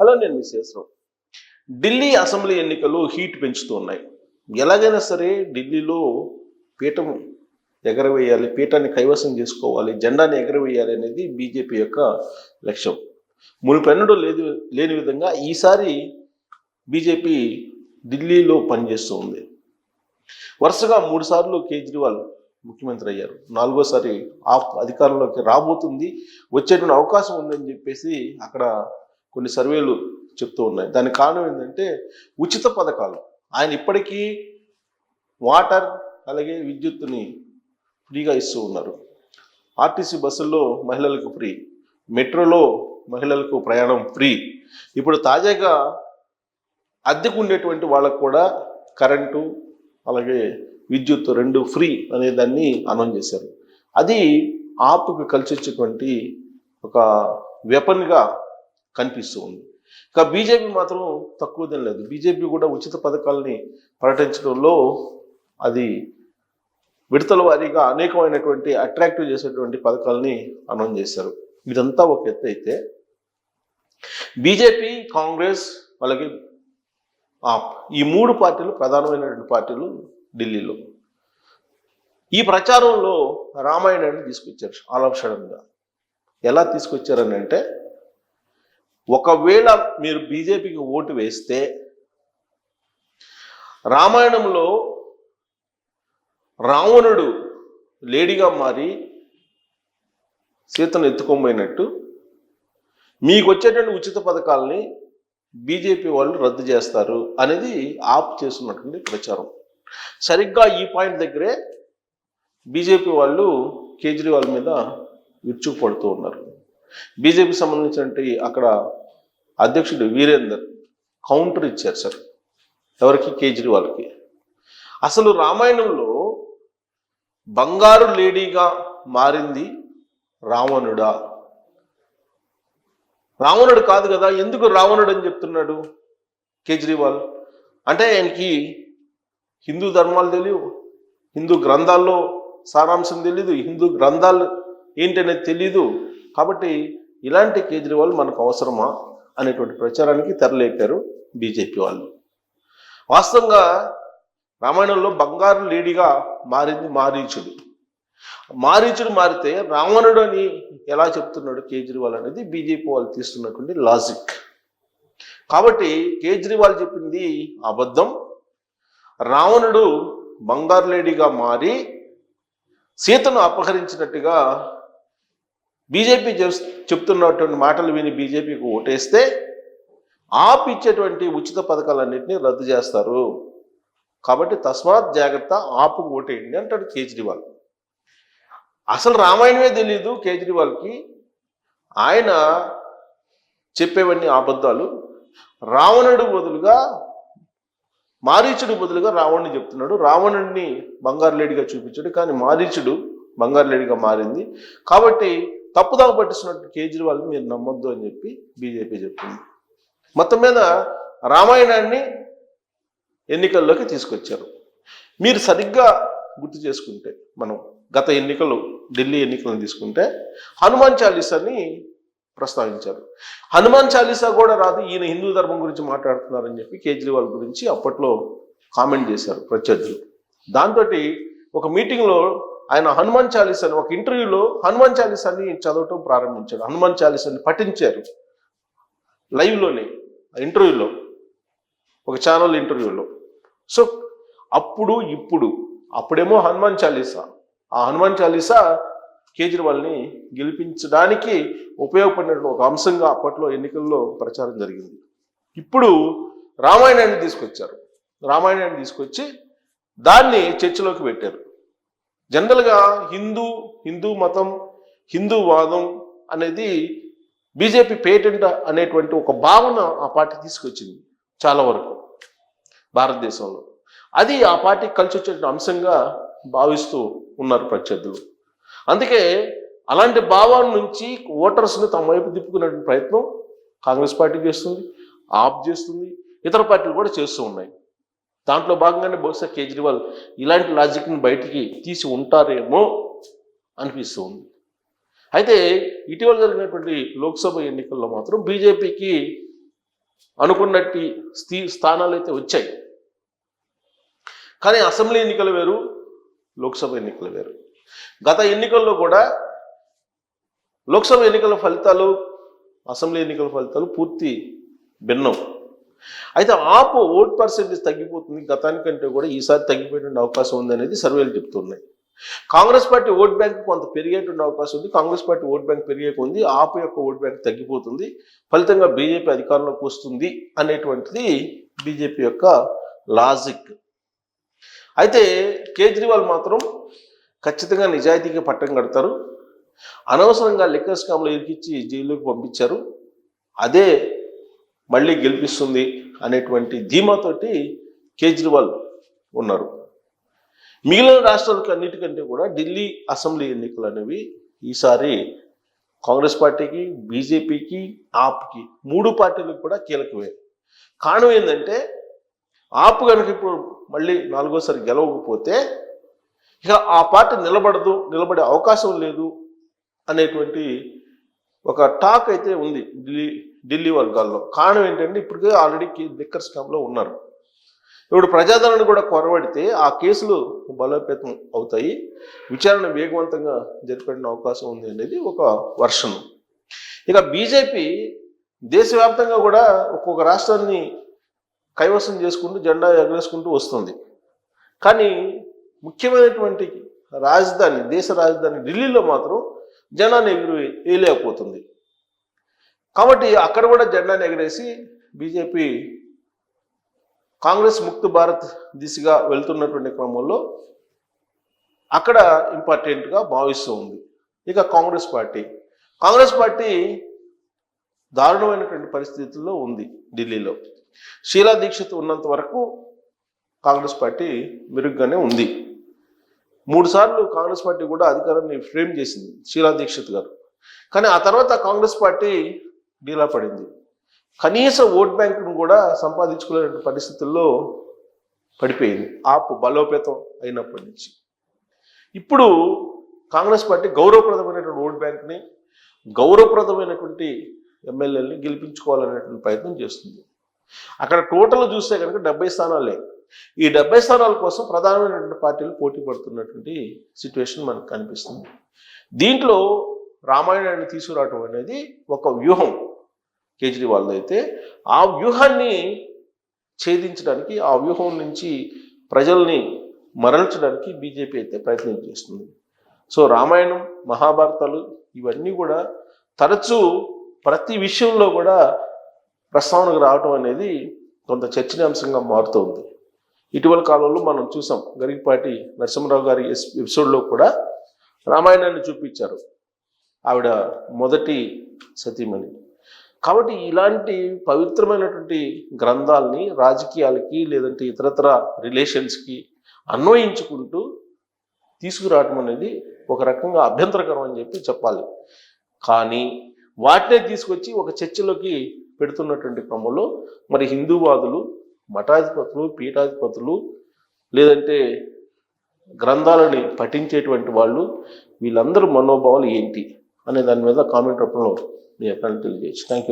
Hello నేను మీ Sesharao Delhi assembly ఎన్నికలు హీట్ పెంచుతూ ఉన్నాయి ఎలాగైనా సరే ఢిల్లీలో పీఠం ఎగరవేయాలి పీఠాన్ని కైవసం చేసుకోవాలి జెండాని ఎగరవేయాలి అనేది బీజేపీ యొక్క లక్ష్యం. మునిపెన్నడూ లేదు లేని విధంగా ఈసారి బీజేపీ ఢిల్లీలో పనిచేస్తూ ఉంది. వరుసగా మూడుసార్లు కేజ్రీవాల్ ముఖ్యమంత్రి అయ్యారు. నాలుగోసారి ఆఫ్ అధికారంలోకి రాబోతుంది. వచ్చేటువంటి అవకాశం ఉందని చెప్పేసి అక్కడ కొన్ని సర్వేలు చెప్తూ ఉన్నాయి. దానికి కారణం ఏంటంటే ఉచిత పథకాలు. ఆయన ఇప్పటికీ వాటర్ అలాగే విద్యుత్తుని ఫ్రీగా ఇస్తూ ఉన్నారు. ఆర్టీసీ బస్సుల్లో మహిళలకు ఫ్రీ మెట్రోలో మహిళలకు ప్రయాణం ఫ్రీ. ఇప్పుడు తాజాగా అద్దెకు ఉండేటువంటి వాళ్ళకు కూడా కరెంటు అలాగే విద్యుత్ రెండు ఫ్రీ అనే దాన్ని అనౌన్స్ చేశారు. అది ఆపుకు కలిసి వచ్చేటువంటి ఒక వెపన్గా కనిపిస్తూ ఉంది. ఇక బీజేపీ మాత్రం తక్కువదేం లేదు. బీజేపీ కూడా ఉచిత పథకాలని ప్రకటించడంలో అది విడతల వారీగా అనేకమైనటువంటి అట్రాక్టివ్ చేసేటువంటి పథకాలని అనౌన్స్ చేశారు. ఇదంతా ఒక ఎత్తు అయితే బీజేపీ కాంగ్రెస్ అలాగే ఆప్ ఈ మూడు పార్టీలు ప్రధానమైనటువంటి పార్టీలు ఢిల్లీలో. ఈ ప్రచారంలో రామాయణాన్ని తీసుకొచ్చారు ఆలోచనగా ఎలా తీసుకొచ్చారని అంటే ఒకవేళ మీరు బీజేపీకి ఓటు వేస్తే రామాయణంలో రావణుడు లేడీగా మారి సీతను ఎత్తుకోబోయినట్టు మీకు వచ్చేటువంటి ఉచిత పథకాలని బీజేపీ వాళ్ళు రద్దు చేస్తారు అనేది ఆప్ చేస్తున్నటువంటి ప్రచారం. సరిగ్గా ఈ పాయింట్ దగ్గరే బీజేపీ వాళ్ళు కేజ్రీవాల్ మీద విరుచుకుపడుతూ ఉన్నారు. బీజేపీ సంబంధించినటువంటి అక్కడ అధ్యక్షుడు వీరేందర్ కౌంటర్ ఇచ్చారు సార్. ఎవరికి? కేజ్రీవాల్కి. అసలు రామాయణంలో బంగారు లేడీగా మారింది రావణుడా? రావణుడు కాదు కదా ఎందుకు రావణుడు అని చెప్తున్నాడు కేజ్రీవాల్? అంటే ఆయనకి హిందూ ధర్మాలు తెలియవు హిందూ గ్రంథాల్లో సారాంశం తెలీదు హిందూ గ్రంథాలు ఏంటనేది తెలీదు. కాబట్టి ఇలాంటి కేజ్రీవాల్ మనకు అవసరమా? అనేటువంటి ప్రచారానికి తెరలేపారు బీజేపీ వాళ్ళు. వాస్తవంగా రామాయణంలో బంగారు లేడీగా మారింది మారీచుడు. మారీచుడు మారితే రావణుడు అని ఎలా చెప్తున్నాడు కేజ్రీవాల్ అనేది బీజేపీ వాళ్ళు తీస్తున్నటువంటి లాజిక్. కాబట్టి కేజ్రీవాల్ చెప్పింది అబద్ధం. రావణుడు బంగారు లేడీగా మారి సీతను అపహరించినట్టుగా బీజేపీ చెప్తున్నటువంటి మాటలు విని బీజేపీకి ఓటేస్తే ఆప్ ఇచ్చేటువంటి ఉచిత పథకాలన్నింటినీ రద్దు చేస్తారు. కాబట్టి తస్మాత్ జాగ్రత్త ఆపుకు ఓటేయండి అంటాడు కేజ్రీవాల్. అసలు రామాయణమే తెలియదు కేజ్రీవాల్కి. ఆయన చెప్పేవన్నీ అబద్ధాలు. రావణుడు బదులుగా మారీచుడు బదులుగా రావణుని చెప్తున్నాడు. రావణుడిని బంగారు లేడిగా చూపించాడు. కానీ మారీచుడు బంగారు లేడిగా మారింది. కాబట్టి తప్పుదావ పట్టిస్తున్నట్టు కేజ్రీవాల్ని మీరు నమ్మొద్దు అని చెప్పి బీజేపీ చెప్తుంది మొత్తం మీద రామాయణాన్ని ఎన్నికల్లోకి తీసుకొచ్చారు. మీరు సరిగ్గా గుర్తు చేసుకుంటే మనం గత ఎన్నికలు ఢిల్లీ ఎన్నికలను తీసుకుంటే హనుమాన్ చాలీసాని ప్రస్తావించారు. హనుమాన్ చాలీసా కూడా రాదు ఈయన హిందూ ధర్మం గురించి మాట్లాడుతున్నారని చెప్పి కేజ్రీవాల్ గురించి అప్పట్లో కామెంట్ చేశారు ప్రత్యర్థులు. దాంతో ఒక మీటింగ్లో ఆయన హనుమాన్ చాలీసాని ఒక ఇంటర్వ్యూలో హనుమాన్ చాలీసాని చదవటం ప్రారంభించాడు. హనుమాన్ చాలీసాని పఠించారు. లైవ్లోనే ఇంటర్వ్యూలో ఒక ఛానల్ ఇంటర్వ్యూలో. సో అప్పుడు ఇప్పుడు అప్పుడేమో హనుమాన్ చాలీసా. ఆ హనుమాన్ చాలీసా కేజ్రీవాల్ని గెలిపించడానికి ఉపయోగపడిన ఒక అంశంగా అప్పట్లో ఎన్నికల్లో ప్రచారం జరిగింది. ఇప్పుడు రామాయణాన్ని తీసుకొచ్చారు. రామాయణాన్ని తీసుకొచ్చి దాన్ని చర్చలోకి పెట్టారు. జనరల్గా హిందూ హిందూ మతం హిందూ వాదం అనేది బీజేపీ పేటెంట్ అనేటువంటి ఒక భావన ఆ పార్టీ తీసుకొచ్చింది చాలా వరకు భారతదేశంలో. అది ఆ పార్టీ కలిసి వచ్చే అంశంగా భావిస్తూ ఉన్నారు ప్రత్యర్థులు. అందుకే అలాంటి భావాల నుంచి ఓటర్స్ని తమ వైపు తిప్పుకునే ప్రయత్నం కాంగ్రెస్ పార్టీ చేస్తుంది ఆప్ చేస్తుంది ఇతర పార్టీలు కూడా చేస్తూ ఉన్నాయి. దాంట్లో భాగంగానే బహుశా కేజ్రీవాల్ ఇలాంటి లాజిక్ని బయటికి తీసి ఉంటారేమో అనిపిస్తూ ఉంది అయితే ఇటీవల జరిగినటువంటి లోక్సభ ఎన్నికల్లో మాత్రం బీజేపీకి అనుకున్నట్టు స్థీ స్థానాలు అయితే వచ్చాయి. కానీ అసెంబ్లీ ఎన్నికలు వేరు లోక్సభ ఎన్నికలు వేరు. గత ఎన్నికల్లో కూడా లోక్సభ ఎన్నికల ఫలితాలు అసెంబ్లీ ఎన్నికల ఫలితాలు పూర్తి భిన్నం. అయితే ఆపు ఓట్ పర్సెంటేజ్ తగ్గిపోతుంది. గతానికంటే కూడా ఈసారి తగ్గిపోయేటువంటి అవకాశం ఉంది అనేది సర్వేలు చెప్తున్నాయి. కాంగ్రెస్ పార్టీ ఓట్ బ్యాంక్ కొంత పెరిగేటువంటి అవకాశం ఉంది. కాంగ్రెస్ పార్టీ ఓట్ బ్యాంక్ పెరిగే ఉంది. ఆపు యొక్క ఓట్ బ్యాంక్ తగ్గిపోతుంది. ఫలితంగా బీజేపీ అధికారంలోకి వస్తుంది అనేటువంటిది బీజేపీ యొక్క లాజిక్. అయితే కేజ్రీవాల్ మాత్రం ఖచ్చితంగా నిజాయితీగా పట్టం కడతారు. అనవసరంగా లిక్కర్ స్కామ్లో ఇరికిచ్చి జైల్లోకి పంపించారు. అదే మళ్ళీ గెలిపిస్తుంది అనేటువంటి ధీమాతోటి కేజ్రీవాల్ ఉన్నారు. మిగిలిన రాష్ట్రాలకు అన్నిటికంటే కూడా ఢిల్లీ అసెంబ్లీ ఎన్నికలు అనేవి ఈసారి కాంగ్రెస్ పార్టీకి బీజేపీకి ఆప్కి మూడు పార్టీలకు కూడా కీలకమే. కారణం ఏంటంటే ఆప్ కనుక ఇప్పుడు మళ్ళీ నాలుగోసారి గెలవకపోతే ఇక ఆ పార్టీ నిలబడదు నిలబడే అవకాశం లేదు అనేటువంటి ఒక టాక్ అయితే ఉంది ఢిల్లీ ఢిల్లీ వర్గాల్లో. కారణం ఏంటంటే ఇప్పటికే ఆల్రెడీ లిక్కర్ స్కామ్లో ఉన్నారు. ఇప్పుడు ప్రజాదరణ కూడా కొరబడితే ఆ కేసులు బలోపేతం అవుతాయి. విచారణ వేగవంతంగా జరిపే అవకాశం ఉంది అనేది ఒక వర్షన్ ఇక బీజేపీ దేశవ్యాప్తంగా కూడా ఒక్కొక్క రాష్ట్రాన్ని కైవసం చేసుకుంటూ జెండా ఎగరేసుకుంటూ వస్తుంది. కానీ ముఖ్యమైనటువంటి రాజధాని దేశ రాజధాని ఢిల్లీలో మాత్రం జనాన్ని ఎగురు వేయలేకపోతుంది కాబట్టి అక్కడ కూడా జెండాను ఎగరేసి బీజేపీ కాంగ్రెస్ ముక్త భారత్ దిశగా వెళ్తున్నటువంటి క్రమంలో అక్కడ ఇంపార్టెంట్గా భావిస్తూ ఉంది. ఇక కాంగ్రెస్ పార్టీ. కాంగ్రెస్ పార్టీ దారుణమైనటువంటి పరిస్థితుల్లో ఉంది ఢిల్లీలో. షీలా దీక్షిత్ ఉన్నంత వరకు కాంగ్రెస్ పార్టీ మెరుగ్గానే ఉంది. మూడుసార్లు కాంగ్రెస్ పార్టీ కూడా అధికారాన్ని ఫ్రేమ్ చేసింది షీలా దీక్షిత్ గారు. కానీ ఆ తర్వాత కాంగ్రెస్ పార్టీ డీలా పడింది. కనీస ఓట్ బ్యాంకును కూడా సంపాదించుకునే పరిస్థితుల్లో పడిపోయింది. ఆపు బలోపేతం అయినప్పటి నుంచి. ఇప్పుడు కాంగ్రెస్ పార్టీ గౌరవప్రదమైనటువంటి ఓట్ బ్యాంక్ని గౌరవప్రదమైనటువంటి ఎమ్మెల్యేలని గెలిపించుకోవాలనేటువంటి ప్రయత్నం చేస్తుంది. అక్కడ టోటల్ చూస్తే కనుక డెబ్బై స్థానాలే. ఈ డెబ్బై స్థానాల కోసం ప్రధానమైనటువంటి పార్టీలు పోటీ పడుతున్నటువంటి సిచ్యువేషన్ మనకు కనిపిస్తుంది. దీంట్లో రామాయణాన్ని తీసుకురావటం అనేది ఒక వ్యూహం. కేజ్రీవాల్ అయితే ఆ వ్యూహాన్ని ఛేదించడానికి ఆ వ్యూహం నుంచి ప్రజల్ని మరల్చడానికి బీజేపీ అయితే ప్రయత్నం చేస్తుంది. సో రామాయణం మహాభారతాలు ఇవన్నీ కూడా తరచూ ప్రతి విషయంలో కూడా ప్రస్తావనకు రావటం అనేది కొంత చర్చనీయాంశంగా మారుతుంది. ఇటీవల కాలంలో మనం చూసాం గరికపాటి నరసింహరావు గారి ఎస్- ఎపిసోడ్లో కూడా రామాయణాన్ని చూపించారు. ఆవిడ మొదటి సతీమణి. కాబట్టి ఇలాంటి పవిత్రమైనటువంటి గ్రంథాలని రాజకీయాలకి లేదంటే ఇతరతర రిలేషన్స్కి అన్వయించుకుంటూ తీసుకురావటం అనేది ఒక రకంగా అభ్యంతరకరం అని చెప్పి చెప్పాలి. కానీ వాటినే తీసుకొచ్చి ఒక చర్చలోకి పెడుతున్నటువంటి క్రమంలో మరి హిందూవాదులు మఠాధిపతులు పీఠాధిపతులు లేదంటే గ్రంథాలని పఠించేటువంటి వాళ్ళు వీళ్ళందరూ మనోభావాలు ఏంటి అనే దాని మీద కామెంట్ రూపంలో మీ అక్కడ తెలియజేయచ్చు. Thank you